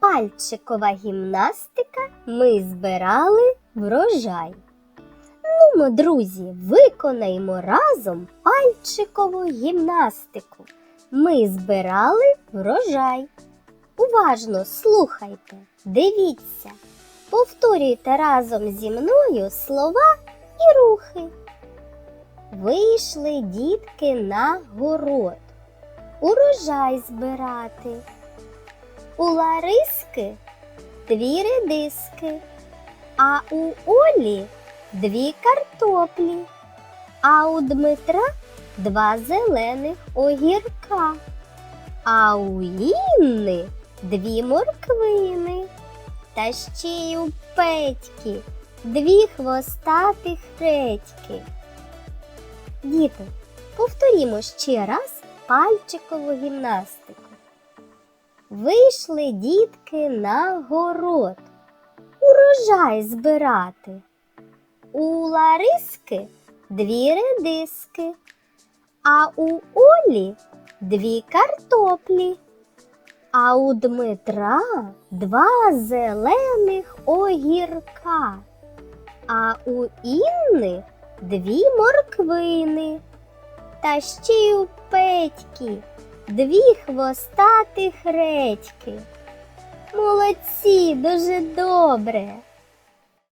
пальчикова гімнастика. Ми збирали врожай. Нумо, друзі, виконаємо разом пальчикову гімнастику. Ми збирали врожай. Уважно слухайте, дивіться, повторюйте разом зі мною слова і рухи. Вийшли дітки на город, урожай збирати. У Лариски дві редиски, а у Олі дві картоплі, а у Дмитра два зелених огірка, а у Інни дві морквини, та ще й у Петьки дві хвостатих редьки. Діти, повторімо ще раз пальчикову гімнастику. Вийшли дітки на город, урожай збирати. У Лариски дві редиски, а у Олі дві картоплі, а у Дмитра два зелених огірка, а у Інни дві морквини, та ще й у Петьки дві хвостатих редьки. Молодці, дуже добре.